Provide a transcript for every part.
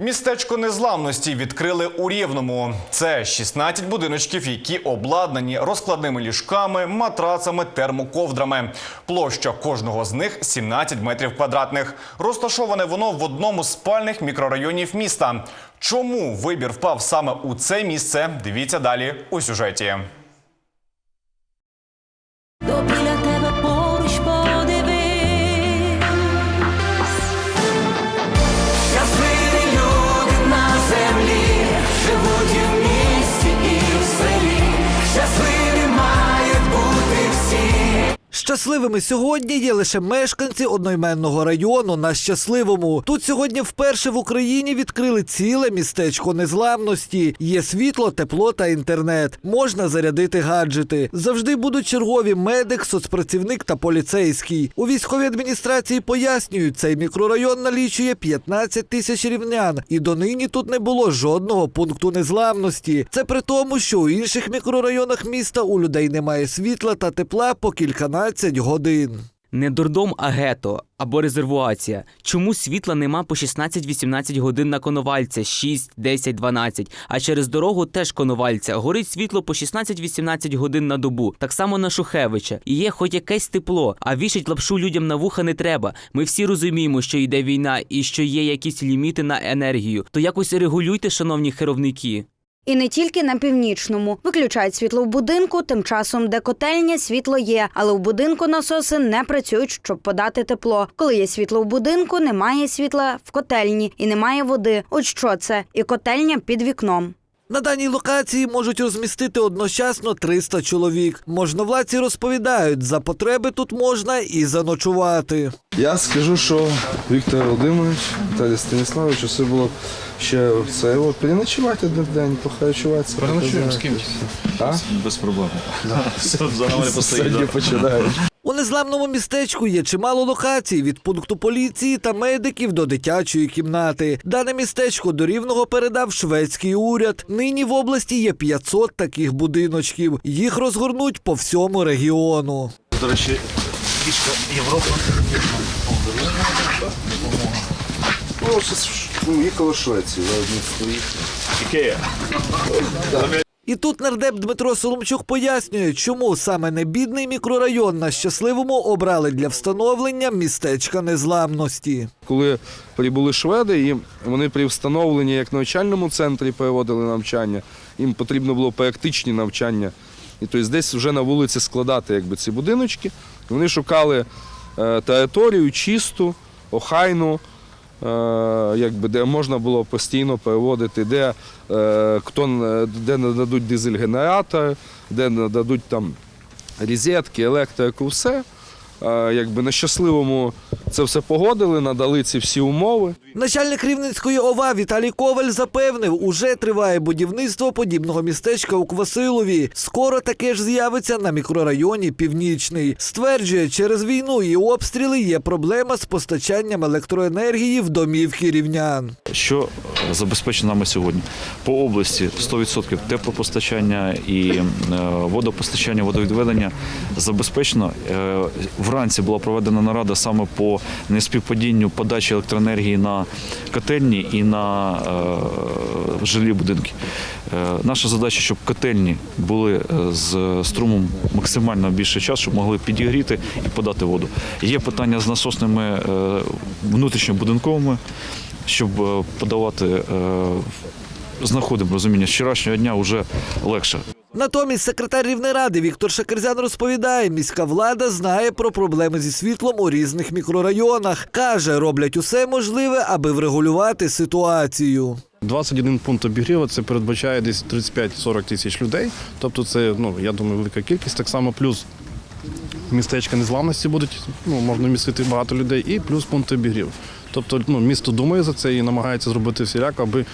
Містечко незламності відкрили у Рівному. Це 16 будиночків, які обладнані розкладними ліжками, матрацами, термоковдрами. Площа кожного з них 17 метрів квадратних. Розташоване воно в одному з спальних мікрорайонів міста. Чому вибір впав саме у це місце? Дивіться далі у сюжеті. Щасливими сьогодні є лише мешканці одноіменного району на щасливому. Тут сьогодні вперше в Україні відкрили ціле містечко незламності. Є світло, тепло та інтернет. Можна зарядити гаджети. Завжди будуть чергові медик, соцпрацівник та поліцейський. У військовій адміністрації пояснюють, цей мікрорайон налічує 15 тисяч рівнян, і донині тут не було жодного пункту незламності. Це при тому, що у інших мікрорайонах міста у людей немає світла та тепла по кільканадцять годин. Не дурдом, а гето або резервуація. Чому світла нема по 16-18 годин на коновальця, 6, 10, 12, а через дорогу теж коновальця. Горить світло по 16-18 годин на добу. Так само на Шухевича. І є хоч якесь тепло, а вішать лапшу людям на вуха не треба. Ми всі розуміємо, що йде війна і що є якісь ліміти на енергію. То якось регулюйте, шановні херовники. І не тільки на північному. Виключають світло в будинку, тим часом, де котельня, світло є, але в будинку насоси не працюють, щоб подати тепло. Коли є світло в будинку, немає світла в котельні і немає води. От що це? І котельня під вікном. На даній локації можуть розмістити одночасно 300 чоловік. Можновладці розповідають, за потреби тут можна і заночувати. Я скажу, що Віктор Володимирович, Віталій Станіславович, все було ще це от переночувати один день, похарчуватися. Переночуємо з кимось. А? Без проблем. Сьогодні починають. У незламному містечку є чимало локацій від пункту поліції та медиків до дитячої кімнати. Дане містечко до рівного передав шведський уряд. Нині в області є 500 таких будиночків. Їх розгорнуть по всьому регіону. До речі, фішка Європи. Ну, щось їхало я одні стоїть. Ікея. І тут нардеп Дмитро Соломчук пояснює, чому саме небідний мікрорайон на щасливому обрали для встановлення містечка незламності. Коли прибули шведи, і вони при встановленні як навчальному центрі проводили навчання, їм потрібно було практичні навчання. І тобто десь вже на вулиці складати якби, ці будиночки. Вони шукали е, територію чисту, охайну, е, якби, де можна було постійно переводити, де, е, хто, де нададуть дизель-генератор, де нададуть там різетки, електрику, все. Якби на щасливому це все погодили, надали ці всі умови. Начальник Рівненської ОВА Віталій Коваль запевнив, уже триває будівництво подібного містечка у Квасилові. Скоро таке ж з'явиться на мікрорайоні Північний. Стверджує, через війну і обстріли є проблема з постачанням електроенергії в домівки рівнян. Що забезпечено нами сьогодні? По області 100% теплопостачання і е, водопостачання, водовідведення забезпечено. Е, Вранці була проведена нарада саме по неспівпадінню подачі електроенергії на котельні і на е, жилі будинки. Е, Наша задача, щоб котельні були е, з струмом максимально більше часу, щоб могли підігріти і подати воду. Є питання з насосними е, внутрішньобудинковими, щоб е, подавати, е, знаходимо розуміння, з вчорашнього дня вже легше. Натомість секретар Рівнеради Віктор Шакерзян розповідає, міська влада знає про проблеми зі світлом у різних мікрорайонах. Каже, роблять усе можливе, аби врегулювати ситуацію. 21 пункт обігріву це передбачає десь 35-40 тисяч людей. Тобто це, ну, я думаю, велика кількість. Так само плюс містечка незламності будуть, ну, можна містити багато людей, і плюс пункт обігріву. Тобто ну, місто думає за це і намагається зробити всіляко, аби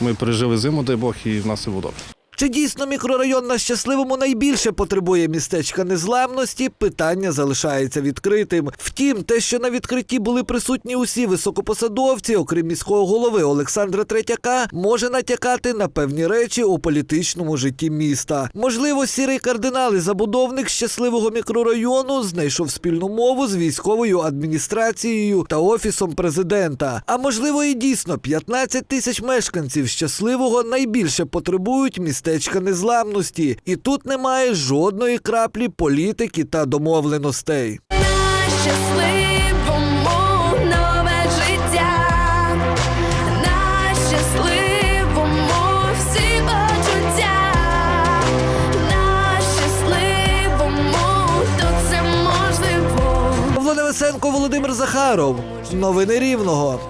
ми пережили зиму, дай Бог, і в нас було добре. Чи дійсно мікрорайон на щасливому найбільше потребує містечка незламності? Питання залишається відкритим. Втім, те, що на відкритті були присутні усі високопосадовці, окрім міського голови Олександра Третяка, може натякати на певні речі у політичному житті міста. Можливо, сірий кардинал і забудовник щасливого мікрорайону знайшов спільну мову з військовою адміністрацією та офісом президента. А можливо, і дійсно 15 тисяч мешканців щасливого найбільше потребують містечка незламності, і тут немає жодної краплі політики та домовленостей. Володимир Захаров. Новини Рівного.